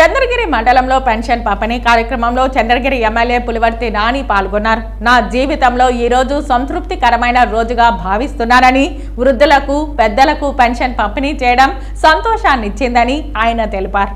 చంద్రగిరి మండలంలో పెన్షన్ పంపిణీ కార్యక్రమంలో చంద్రగిరి ఎమ్మెల్యే పులివర్తి నాని పాల్గొన్నారు. నా జీవితంలో ఈరోజు సంతృప్తికరమైన రోజుగా భావిస్తున్నానని వృద్ధులకు పెద్దలకు పెన్షన్ పంపిణీ చేయడం సంతోషాన్నిచ్చిందని ఆయన తెలిపారు.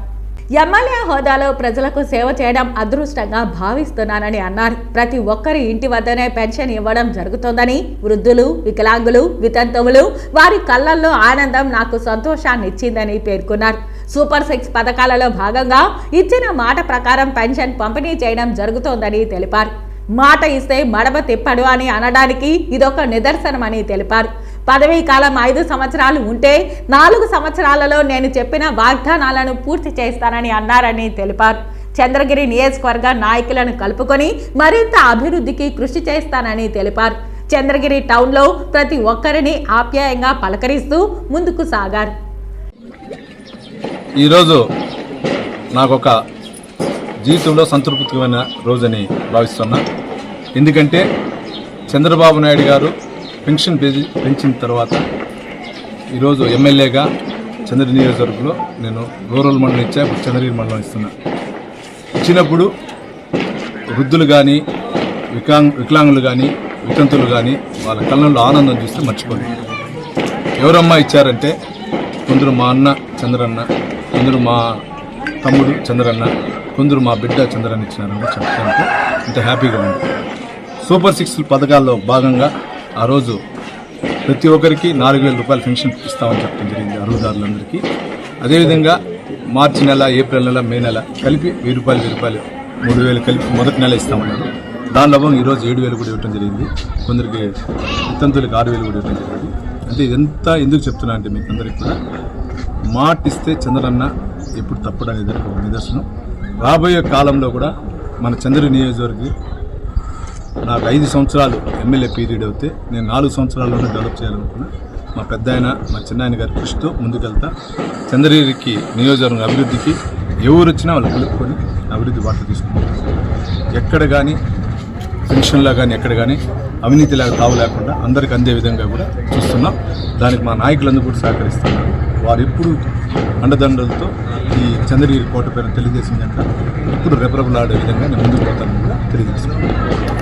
ఎమ్మెల్యే హోదాలో ప్రజలకు సేవ చేయడం అదృష్టంగా భావిస్తున్నానని అన్నారు. ప్రతి ఒక్కరి ఇంటి వద్దనే పెన్షన్ ఇవ్వడం జరుగుతోందని వృద్ధులు వికలాంగులు వితంతువులు వారి కళ్ళల్లో ఆనందం నాకు సంతోషాన్ని ఇచ్చిందని పేర్కొన్నారు. సూపర్ సిక్స్ పథకాలలో భాగంగా ఇచ్చిన మాట ప్రకారం పెన్షన్ పంపిణీ చేయడం జరుగుతోందని తెలిపారు. మాట ఇస్తే మడమ తిప్పడు అని అనడానికి ఇదొక నిదర్శనమని తెలిపారు. పదవీ కాలం ఐదు సంవత్సరాలు ఉంటే నాలుగు సంవత్సరాలలో నేను చెప్పిన వాగ్దానాలను పూర్తి చేస్తానని అన్నారని తెలిపారు. చంద్రగిరి నియోజకవర్గ నాయకులను కలుపుకొని మరింత అభివృద్ధికి కృషి చేస్తానని తెలిపారు. చంద్రగిరి టౌన్లో ప్రతి ఒక్కరిని ఆప్యాయంగా పలకరిస్తూ ముందుకు సాగారు. ఈరోజు నాకు ఒక జీవితంలో సంతృప్తికమైన రోజని భావిస్తున్నా. ఎందుకంటే చంద్రబాబు నాయుడు గారు పెన్షన్ పెంచి- పెంచిన తర్వాత ఈరోజు ఎమ్మెల్యేగా చంద్ర నియోజకవర్గంలో నేను రూరల్ మండలం ఇచ్చా ఇప్పుడు చంద్రగిరి మండలం ఇస్తున్నా. ఇచ్చినప్పుడు వృద్ధులు కానీ వికాంగ్ వికలాంగులు కానీ వితంతులు కానీ వాళ్ళ కళ్ళల్లో ఆనందం చూస్తే మర్చిపోలేదు ఎవరమ్మా ఇచ్చారంటే కొందరు మా అన్న చంద్రన్న కొందరు మా తమ్ముడు చంద్రన్న కొందరు మా బిడ్డ చంద్రన్న ఇచ్చినారని చెప్తానంటే ఇంత హ్యాపీగా ఉంది. సూపర్ సిక్స్ పథకాల్లో భాగంగా ఆ రోజు ప్రతి ఒక్కరికి నాలుగు వేల రూపాయల పెన్షన్ ఇస్తామని చెప్పడం జరిగింది అరువుదారులందరికీ అదేవిధంగా మార్చి నెల ఏప్రిల్ నెల మే నెల కలిపి వెయ్యి రూపాయలు వెయ్యి రూపాయలు మూడు వేలు కలిపి మొదటి నెల ఇస్తామన్నారు. దానిలో భాగంగా ఈరోజు ఏడు వేలు కూడా ఇవ్వడం జరిగింది. కొందరికి వితంతులకు ఆరు వేలు కూడా ఇవ్వడం జరిగింది. అంటే ఇదంతా ఎందుకు చెప్తున్నా అంటే మీకు అందరికీ కూడా మాటిస్తే చంద్రన్న ఎప్పుడు తప్పడు ఒక నిదర్శనం. రాబోయే కాలంలో కూడా మన చంద్ర నియోజకవర్గం నాకు ఐదు సంవత్సరాలు ఎమ్మెల్యే పీరియడ్ అవుతే నేను నాలుగు సంవత్సరాల్లోనే డెవలప్ చేయాలనుకున్నా. మా పెద్ద ఆయన మా చిన్న ఆయన గారి కృషితో ముందుకెళ్తా. చంద్రగిరికి నియోజకవర్గం అభివృద్ధికి ఎవరు వచ్చినా వాళ్ళు కలుపుకొని అభివృద్ధి బాట తీసుకుంటారు. ఎక్కడ కానీ పెన్షన్లో కానీ ఎక్కడ కానీ అవినీతిలాగా లేక తావు లేకుండా అందరికి అందే విధంగా కూడా చూస్తున్నాం. దానికి మా నాయకులందరూ కూడా సహకరిస్తున్నారు. వారు ఎప్పుడు అండదండలతో ఈ చంద్రగిరి కోట పేరు తెలుగుదేశం జెండా ఎప్పుడు రెపరెపలాడే విధంగా నేను ముందుకు పోతానని కూడా తెలియజేస్తున్నాను.